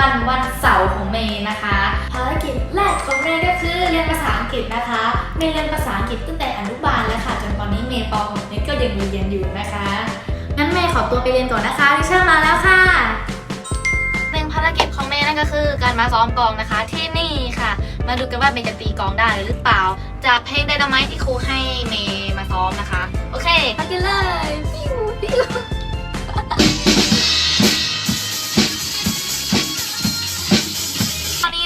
วันวันเสาร์ของเมย์นะคะภารกิจแรกของเมย์ก็คือเรียนภาษาอังกฤษนะคะเมย์เรียนภาษาอังกฤษตั้งแต่อนุบาลแล้วค่ะจนตอนนี้เมย์ป .6 นี่ก็ยังเรียนอยู่นะคะงั้นเมย์ขอตัวไปเรียนก่อนนะคะดิฉันมาแล้วค่ะหนึ่งภารกิจของเมย์นั่นก็คือ การมาซ้อมกลองนะคะที่นี่ค่ะ มาดูกันว่าเมย์จะตีกลองได้หรือเปล่า จากเพลงไดนาไมที่ครูให้เมย์มาซ้อมนะคะ โอเคไปกันเลยฟิวฟิว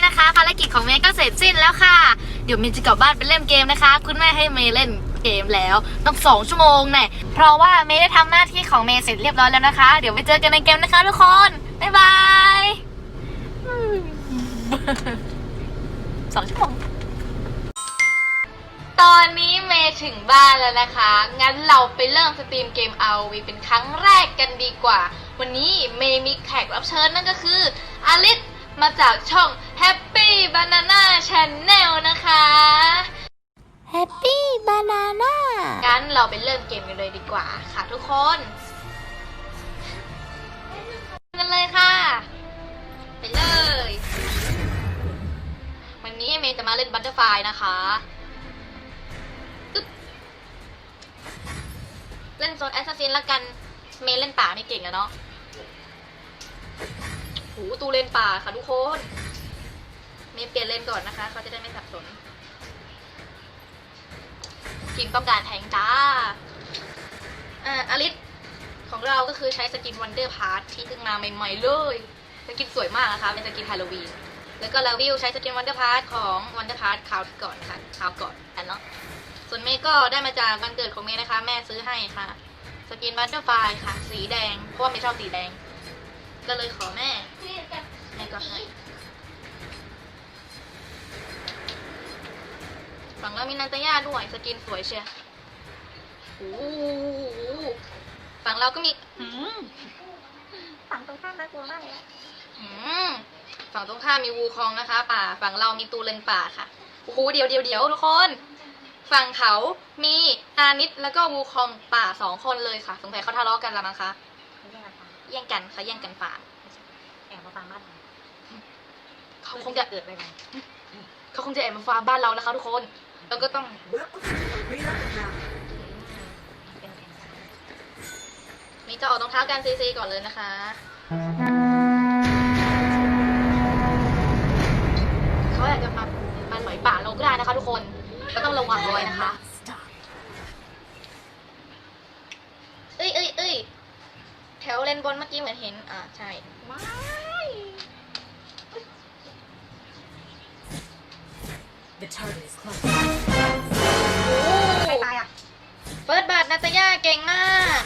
นะคะภารกิจของเมย์ก็เสร็จสิ้นแล้วค่ะ เดี๋ยวเมย์จะกลับบ้านไปเล่นเกมนะคะ คุณแม่ให้เมย์เล่นเกมแล้วต้องสองชั่วโมงแน่เพราะว่าเมย์ได้ทำหน้าที่ของเมย์เสร็จเรียบร้อยแล้วนะคะ เดี๋ยวไปเจอกันในเกมนะคะทุกคนบ๊ายบายสองชั่วโมงตอนนี้เมย์ถึงบ้านแล้วนะคะ งั้นเราไปเริ่มสตรีมเกม RV เป็นครั้งแรกกันดีกว่า วันนี้เมย์มีแขกรับเชิญนั่นก็คืออลิสมาจากช่อง Happy Banana Channel นะคะ Happy Banana งั้นเราไปเริ่มเกมกันเลยดีกว่าค่ะทุกคนกันเลยค่ะ ไปเลย วันนี้เมย์จะมาเล่นบัตเตอร์ไฟนะคะอึ๊บเล่นโซนแอสซัสซินละกัน เมย์เล่นป่าไม่เก่งอะเนาะโหตูเล่นป่าค่ะทุกคนเมย์เปลี่ยนเลนก่อนนะคะ เขาจะได้ไม่สับสนทีมต้องการแทงจ้าอ่าอลิสของเราก็คือใช้สกินวันเดอร์พาร์ทที่เพิ่งมาใหม่ๆเลย สกินสวยมากนะคะ เป็นสกินฮาโลวีน แล้วก็ลาวิวใช้สกินวันเดอร์พาร์ทของวันเดอร์พาร์ทคราวก่อนค่ะคราวก่อนอันเนาะ ส่วนเมย์ก็ได้มาจากวันเกิดของเมย์นะคะ แม่ซื้อให้ค่ะ สกินบัตเตอร์ไฟค่ะ สีแดง เพราะว่าเมย์ชอบสีแดง ก็เลยขอแม่ แม่ก็ให้ ฝั่งเรามีนันตยาด้วยสกินสวยเชียโอ้โหฝั่งเราก็มีอืมฝั่งตรงข้ามน่ากลัวมากเลยอะอืมฝั่งตรงข้ามมีวูคองนะคะ ป่า ฝั่งเรามีตูเลนป่าค่ะ โอ้โห เดี๋ยวเดี๋ยวเดี๋ยวทุกคน ฝั่งเขามีอานิดแล้วก็วูคองป่าสองคนเลยค่ะ สงสัยเขาทะเลาะกันละมั้งคะ ไม่ใช่นะคะแย่งกันเขาแย่งกันป่า แอบมาฟังบ้านเราเขาคงจะเกิดอะไรกันเขาคงจะแอบมาฟาร์มบ้านเรานะคะทุกคน แล้วก็ต้องเป็นแผนการมีจะออกรองเท้ากันซีซีก่อนเลยนะคะเขาอยากจะมามาหน่อยป่าเราก็ได้นะคะทุกคน ก็ต้องระวังไว้นะคะเอ้ยเอ้ยเอ้ยแถวเลนบนเมื่อกี้เหมือนเห็น อ่าใช่ว้า ก่งมาก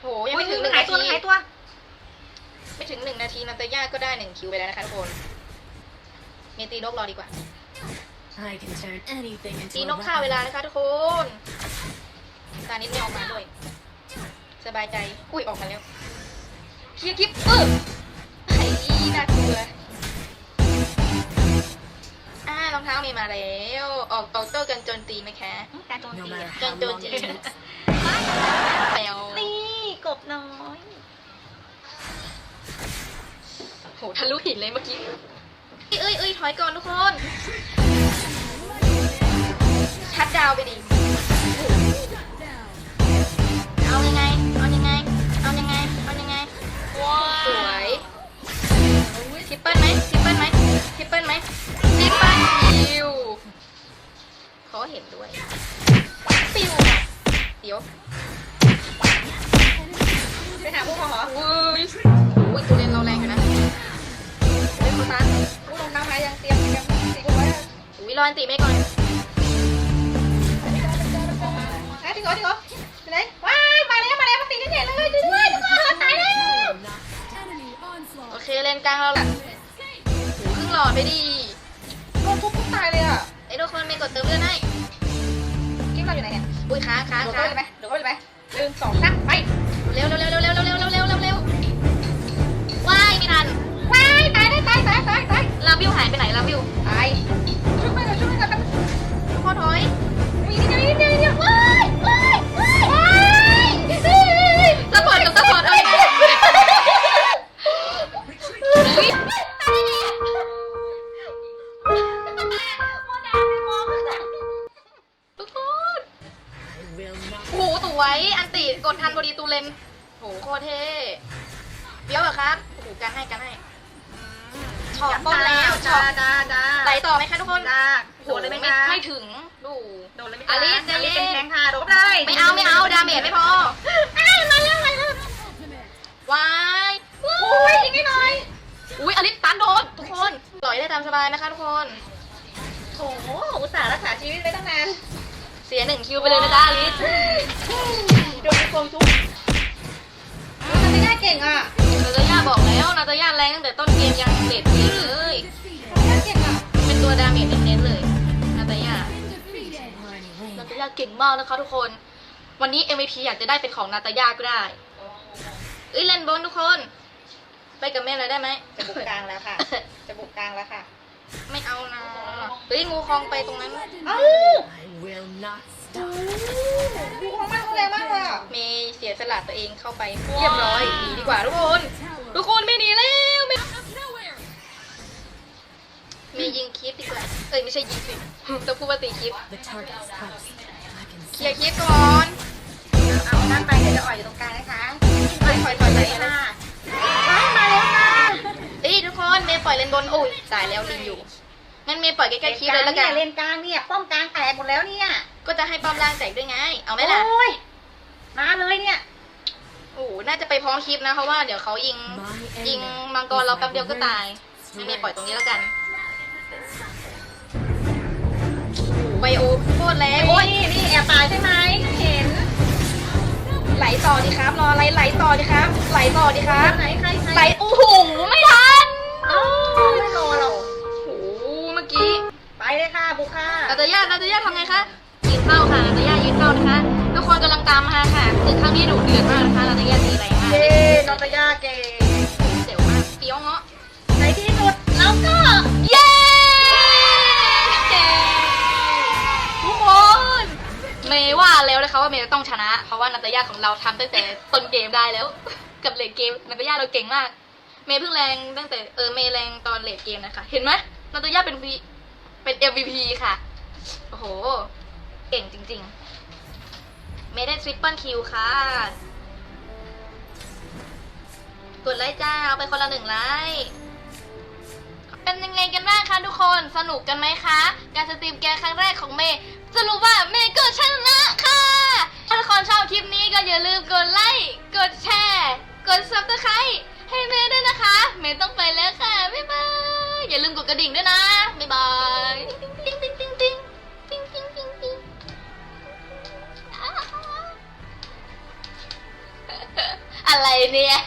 โหยังไม่ถึงหนึ่งหายนาตัวทีหายตัว ไม่ถึงหนึ่งนาทีนาตยาก็ได้หนึ่งคิวไปแล้วนะคะทุกคนเมตีนกรอดีกว่า I can turn anything ตี into น a กฆ่าเว weapon. ลานะคะทุกคนตานิดไม่ออกมาด้วย สบายใจ อุ้ยออกมาแล้วเคลียร์คลิปปึ๊บไอ้น่ากลัวอ่ารองเท้ามีมาแล้ว ออกออกโต้กันโจนตีไหมคะการโจม No ตี matter อะโจน how โจน long จี it takes. แปลวนี่กบน้อยโหทะลุหินเลยเมื่อกี้เอ้ยเอ้ยถอยก่อนทุกคนชัดดาวน์ไปดิเอายังไงเอายังไงเอายังไงเอายังไงสวยทริปเปิลไหมทริปเปิลไหม เขาเห็นด้วยปิวเดี๋ยวไปหาพวกเขาเหรออุ้ยอุ้ยตัวเล่นเราแรงอยู่นะเล่นคนนั้นพวกลงน้ำมายังเตรียมเตรียมตีกูไว้อะอุ้ยรออันตีไม่ก่อนเอ้ยจริงเหรอจริงเหรอไปไหนว้ายมาแล้วมาแล้วมาตีกันใหญ่เลยช่วยด้วยทุกคนเราตายแล้วโอเคเลนกลางเราแหละโหครึ่งหลอดไปดีโดนทุบทุบตายเลยอะไอ้ทุกคนไม่กดเติมเลือดให้กิ้ง เราอยู่ไหนเนี่ย อุ้ยค้างค้างโดดเข้าค้าง ดีตูเลนโหโคตรเท่เดี๋ยวเหรอครับโอ้โหการให้การให้อืมช็อตป้อมแล้วช็อตจ้าจ้าไหลต่อไหมคะทุกคนจ้าโหโดนเลยไหมไม่คะไม่ถึงดู โดนเลยไหมอลิสอลิสใจเย็นเป็นแทงค่ะโดนเลยไม่เอาไม่เอาดาเมจไม่พออ้ายมาแล้วมาแล้ววายโอ้ยยิงให้หน่อยอุ้ยอลิสตันโดนทุกคนปล่อยได้ตามสบายนะคะทุกคนโอ้โหอุตส่าห์รักษาชีวิตไว้ตั้งนาน เสียหนึ่งคิวไปเลยนะจ๊ะอลิส เก่งอะนาตาย่าบอกแล้วนาตาย่าแรงตั้งแต่ต้นเกมยังเลดเกมเลยทำไม่ได้เก่งอะ เป็นตัวดาเมจเน้นๆเลยนาตาย่า Marnie Lane. นาตาย่าเก่งมากนะคะทุกคน วันนี้ MVP อยากจะได้เป็นของนาตาย่าก็ได้เอ้ยเล่นบนทุกคน ไปกับแม่เลยได้ไหมจะบุกกลางแล้วค่ะ จะบุกกลางแล้วค่ะ ไม่เอานะเฮ้ยงูคลองไปตรงนั้นเอ้า I will not stop. ดูของมันแรงมากเลยอะเมย์เสียสละตัวเองเข้าไปเรียบร้อยหนีดีกว่าทุกคนทุกคนไม่หนีแล้วเมย์เมย์ยิงคลิปดีกว่า เอ้ยไม่ใช่ยิงสิจะพูดว่าตีคลิป The target is close. I can เค see ลียร์คลิปก่อนเอานั่นไปเดี๋ยวจะอ่อยอยู่ตรงกลางนะคะถอยถอยถอยถอยค่ะว้ายมาแล้วค่ะเอ้ยทุกคนเมย์ปล่อยเลนบนโอ้ยตายแล้วลิงอยู่งั้นเมย์ปล่อยใกล้ๆคลิปเลยแล้วกันเลนกลางเนี่ยป้อมกลางแตกหมดแล้วเนี่ยก็จะให้ป้อมล่างแตกด้วยไง เอาไหมล่ะโอ้ย มาเลยเนี่ย โอ้โหน่าจะไปพร้อมคลิปนะเพราะว่าเดี๋ยวเขายิง ยิงมังกรเราแป๊บเดียวก็ตายงั้นเมย์ปล่อยตรงนี้แล้วกันโอ้โหไบโอโคตรแรงโอ้โอ้ยยนี่แอบตายใช่ไหมเห็น ไหลต่อดีครับ รออะไรไหลต่อดีครับ ไหลต่อดีครับไหนใครใครไหลโอ้โหไม่ทันเอ้าไม่รอเราโอ้โหเมื่อกี้ ไปเลยค่ะบุกค่ะนาตาย่านาตาย่าทำไงคะยืนเฝ้าค่ะนาตาย่าามมาค่ะศึกครั้งนี้ดุเดือดมากนะคะนาตาย่าตีแรงมากเย้นอตยาเก่งเสียวมากเปรี้ยวเงาะในที่สุดเราก็เย้ทุกคนเมย์ว่าแล้วนะคะว่าเมย์จะต้องชนะ เพราะว่านาตาย่าของเราทำตั้งแต่ต้นเกมได้แล้ว กับเลดเกมนาตาย่าเราเก่งมาก เมย์เพิ่งแรงตั้งแต่เออเมย์แรงตอนเลดเกมนะคะ เห็นไหมนาตาย่าเป็นวีเป็น MVP ค่ะโอ้โห เก่งจริง ๆ เมย์ได้ทริปเปิลคิวค่ะ กดไลค์จ้า เอาไปคนละหนึ่งไลค์เป็นยังไงกันบ้างคะทุกคน สนุกกันไหมคะ การสตรีมแกครั้งแรกของเมย์สรุปว่าเมย์ก็ชนะค่ะ ถ้าทุกคนชอบคลิปนี้ก็อย่าลืมกดไลค์ กดแชร์ กดซับสไครต์ให้เมย์ด้วยนะคะ เมย์ต้องไปแล้วค่ะ บ๊ายบาย อย่าลืมกดกระดิ่งด้วยนะ บ๊ายบาย อะไรเนี่ย